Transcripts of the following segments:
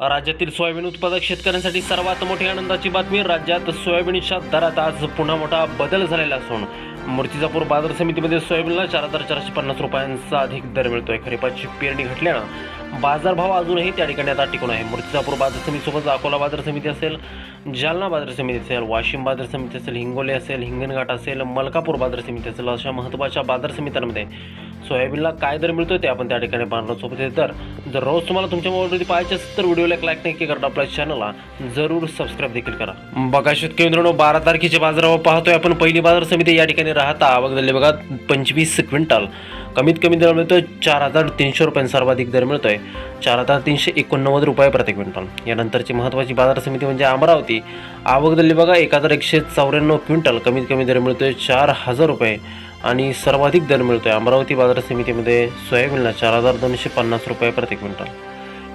राज्यातील सोयाबीन उत्पादक शेतकऱ्यांसाठी सर्वात मोठी आनंदाची बातमी राज्यात सोयाबीनच्या दरात आज पुन्हा मोठा बदल झालेला असून मूर्तिजापूर बाजार समितीमध्ये सोयाबीनला चार हजार चारशे पन्नास रुपयांचा अधिक दर मिळतोय. खरीपाची पेरणी घटल्यानं बाजारभाव अजूनही त्या ठिकाणी आता टिकून आहे. मूर्तिजापूर बाजार समितीसोबत अकोला बाजार समिती असेल जालना बाजार समिती असेल वाशिम बाजार समिती असेल हिंगोली असेल हिंगणघाट असेल मलकापूर बाजार समिती असेल अशा महत्त्वाच्या बाजार समित्यांमध्ये सोयाबीनला काय दर मिळतो ते आपण त्या ठिकाणी पाहणार सोबत तर जर रोज तुम्हाला तुमच्या मोबाईलवरती पाहायचे असेल तर व्हिडिओला एक लाईक नक्की करा आपल्या चॅनलला जरूर सबस्क्राईब देखील करा. बघा शेतकरी मित्रांनो बारा तारखेचे बाजारावर पाहतोय आपण. पहिली बाजार समिती या ठिकाणी राहता. आवक झाली बघा पंचवीस क्विंटल. कमीत कमी दर मिळतोय चार हजार तीनशे रुपये सर्वाधिक दर मिळतोय. चार हजार तीनशे एकोणनव्वद रुपये प्रति क्विंटल. यानंतरची महत्त्वाची बाजार समिती म्हणजे अमरावती. आवक दिली बघा एक हजार एकशे चौऱ्याण्णव क्विंटल. कमीत कमी दर मिळतोय चार हजार रुपये. आणि सर्वाधिक दर मिळतो आहे अमरावती बाजार समितीमध्ये सोयाबीनला चार हजार दोनशे पन्नास रुपये प्रति क्विंटल.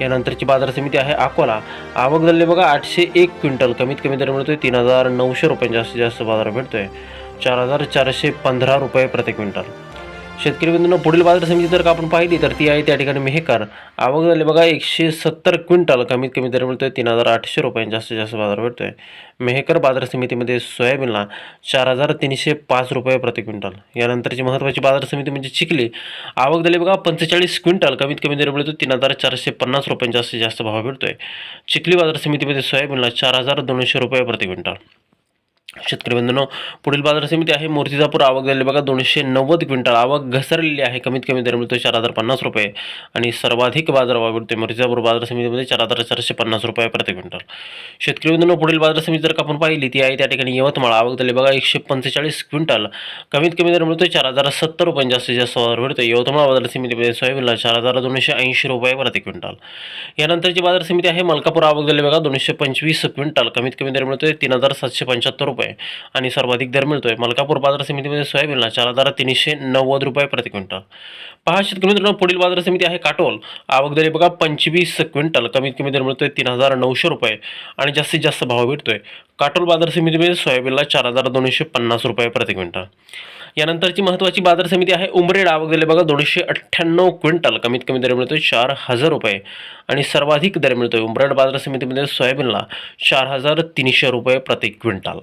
यानंतरची बाजार समिती आहे अकोला. आवक झाले बघा आठशे एक क्विंटल. कमीत कमी दर मिळतोय तीन हजार नऊशे रुपये. जास्तीत जास्त बाजार मिळतोय. चार हजार चारशे पंधरा रुपये प्रति क्विंटल. शेतकरी बंधूंनो पुढील बाजार समिती जर का आपण पाहिली तर ती आहे त्या ठिकाणी मेहकर. आवक झाली बघा एकशे सत्तर क्विंटल कमीत कमी दर मिळतोय तीन हजार आठशे रुपयांनी जास्तीत जास्त बाजार भेटतोय मेहकर बाजार समितीमध्ये सोयाबीनला चार हजार तीनशे पाच रुपये प्रति क्विंटल. यानंतरची महत्त्वाची बाजार समिती म्हणजे चिखली. आवक झाली बघा पंचेचाळीस क्विंटल कमीत कमी दर मिळतो तीन हजार चारशे पन्नास रुपयांनी जास्तीत जास्त भाव भेटतोय चिखली बाजार समितीमध्ये सोयाबीनला चार हजार दोनशे रुपये प्रति क्विंटल. शेतकरी बंधूंनो पुढील बाजार समिती आहे मूर्तिजापूर आवक झाली बघा दोनशे नव्वद क्विंटल आवक घसरलेली आहे. कमीत कमी दर मिळतो चार हजार पन्नास रुपये. आणि सर्वाधिक बाजार भाव मिळतोय मूर्तिजापूर बाजार समितीमध्ये चार हजार चारशे पन्नास रुपये प्रति क्विंटल. शेतकरी बंधूंनो पुढील बाजार समिती जर का आपण पाहिली ती आहे त्या ठिकाणी यवतमाळ. आवक झाली बघा एकशे पंचेचाळीस क्विंटल. कमीत कमी दर मिळतोय चार हजार सत्तर रुपये. जास्तीत जास्त बाजार मिळतोय यवतमाळ बाजार समितीमध्ये सोयाबीनला चार हजार दोनशे ऐंशी रुपये प्रति क्विंटल. यानंतरची बाजार समिती आहे मलकापूर. आवक झाली बघा दोनशे पंचवीस क्विंटल. कमीत कमी दर मिळतोय तीन हजार सातशे पंच्याहत्तर रुपये. आणि सर्वाधिक दर मिळतोय. मलकापूर बाजार समितीमध्ये सोयाबीनला चार हजार तीनशे नव्वद रुपये प्रति क्विंटल. पहा शेतकरी मित्रांनो पुढील बाजार समिती आहे काटोल. आवकदरी बघा पंचवीस क्विंटल. कमीत कमी दर मिळतोय तीन हजार नऊशे रुपये आणि जास्तीत जास्त भाव भेटतोय. काटोल बाजार समितीमध्ये सोयाबीनला चार हजार दोनशे पन्नास रुपये प्रति क्विंटल. यानंतरची महत्त्वाची बाजार समिती आहे उमरेड. आवक दिले बघा दोनशे अठ्ठ्याण्णव क्विंटल. कमीत कमी दर मिळतोय चार हजार रुपये आणि सर्वाधिक दर मिळतोय उमरेड बाजार समितीमध्ये सोयाबीनला चार हजार तीनशे रुपये प्रति क्विंटल.